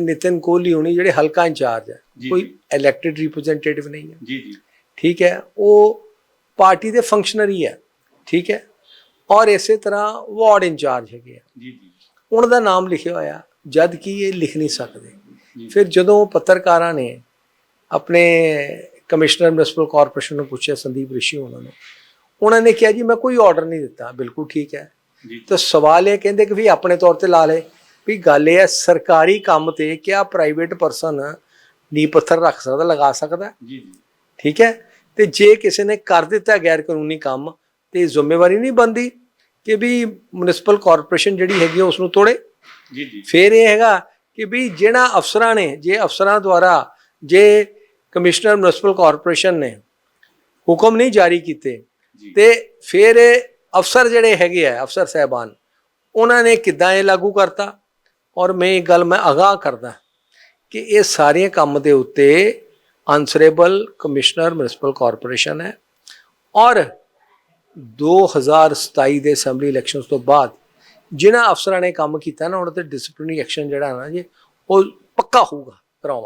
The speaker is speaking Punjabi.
ਨਿਤਿਨ ਕੋਹਲੀ ਹੋਣੀ ਜਿਹੜੇ ਹਲਕਾ ਇੰਚਾਰਜ ਹੈ ਕੋਈ। ਇਲੈਕਟਿਡ ਰਿਪਰੈਜ਼ੈਂਟੇਟਿਵ ਨਹੀਂ ਹੈ। ਜੀ ਜੀ। ਠੀਕ ਹੈ ਉਹ ਪਾਰਟੀ ਦੇ ਫੰਕਸ਼ਨਰੀ ਹੈ ਠੀਕ ਹੈ ਔਰ ਇਸੇ ਤਰ੍ਹਾਂ ਵਾਰਡ ਇੰਚਾਰਜ ਹੈਗੇ ਆ। ਜੀ ਜੀ। ਉਹਨਾਂ ਦਾ ਨਾਮ ਲਿਖਿਆ ਹੋਇਆ ਜਦ ਕਿ ਇਹ ਲਿਖ ਨਹੀਂ ਸਕਦੇ। ਫਿਰ ਜਦੋਂ ਪੱਤਰਕਾਰਾਂ ਨੇ ਆਪਣੇ ਕਮਿਸ਼ਨਰ ਮਿਊਨਿਸਪਲ ਕਾਰਪੋਰੇਸ਼ਨ ਨੂੰ ਪੁੱਛਿਆ ਸੰਦੀਪ ਰਿਸ਼ੀ ਉਹਨਾਂ ਨੂੰ ਉਹਨਾਂ ਨੇ ਕਿਹਾ ਜੀ ਮੈਂ ਕੋਈ ਆਰਡਰ ਨਹੀਂ ਦਿੱਤਾ ਬਿਲਕੁਲ ਠੀਕ ਹੈ। ਤਾਂ ਸਵਾਲ ਇਹ ਕਹਿੰਦੇ ਕਿ ਵੀ ਆਪਣੇ ਤੌਰ ਤੇ ਲਾ ਲੇ ਵੀ ਗੱਲ ਇਹ ਹੈ ਸਰਕਾਰੀ ਕੰਮ ਤੇ ਕਿਆ ਪ੍ਰਾਈਵੇਟ ਪਰਸਨ ਨੀ ਪੱਥਰ ਰੱਖ ਸਕਦਾ ਲਗਾ ਸਕਦਾ? ਜੀ ਜੀ। ਠੀਕ ਹੈ? ਤੇ ਜੇ ਕਿਸੇ ਨੇ ਕਰ ਦਿੱਤਾ ਗੈਰ ਕਾਨੂੰਨੀ ਕੰਮ ਤੇ ਜ਼ਿੰਮੇਵਾਰੀ ਨਹੀਂ ਬੰਦੀ ਕਿ ਵੀ ਮਿਊਨਿਸਪਲ ਕਾਰਪੋਰੇਸ਼ਨ ਜਿਹੜੀ ਹੈਗੀ ਉਸ ਨੂੰ ਤੋੜੇ? ਜੀ ਜੀ। ਫਿਰ ਇਹ ਹੈਗਾ ਕਿ ਵੀ ਜਿਹੜਾ ਅਫਸਰਾਂ ਨੇ ਜੇ ਅਫਸਰਾਂ ਦੁਆਰਾ ਜੇ ਕਮਿਸ਼ਨਰ ਮਿਊਨਿਸਪਲ ਕਾਰਪੋਰੇਸ਼ਨ ਨੇ ਹੁਕਮ ਨਹੀਂ ਜਾਰੀ ਕੀਤੇ ਤੇ ਫਿਰ ਇਹ ਅਫਸਰ ਜਿਹੜੇ ਹੈਗੇ ਆ ਅਫਸਰ ਸਹਿਬਾਨ ਉਹਨਾਂ ਨੇ ਕਿੱਦਾਂ ਇਹ ਲਾਗੂ ਕਰਤਾ? ਔਰ ਮੈਂ ਇਹ ਗੱਲ ਮੈਂ ਅਗਾਹ ਕਰਦਾ ਕਿ ਇਹ ਸਾਰੇ ਕੰਮ ਦੇ ਉੱਤੇ ਆਨਸਰੇਬਲ ਕਮਿਸ਼ਨਰ ਮਿਊਨਿਸਪਲ ਕਾਰਪੋਰੇਸ਼ਨ ਹੈ ਔਰ 2027 ਦੇ ਅਸੈਂਬਲੀ ਇਲੈਕਸ਼ਨਸ ਤੋਂ ਬਾਅਦ ਜਿਨ੍ਹਾਂ ਅਫਸਰਾਂ ਨੇ ਕੰਮ ਕੀਤਾ ਨਾ, ਉਹਨਾਂ ਤੇ ਡਿਸਪਲਿਨਰੀ ਐਕਸ਼ਨ ਜਿਹੜਾ ਨਾ ਜੀ, ਉਹ ਪੱਕਾ ਹੋਊਗਾ, ਕਰਾਵਾਂਗੇ।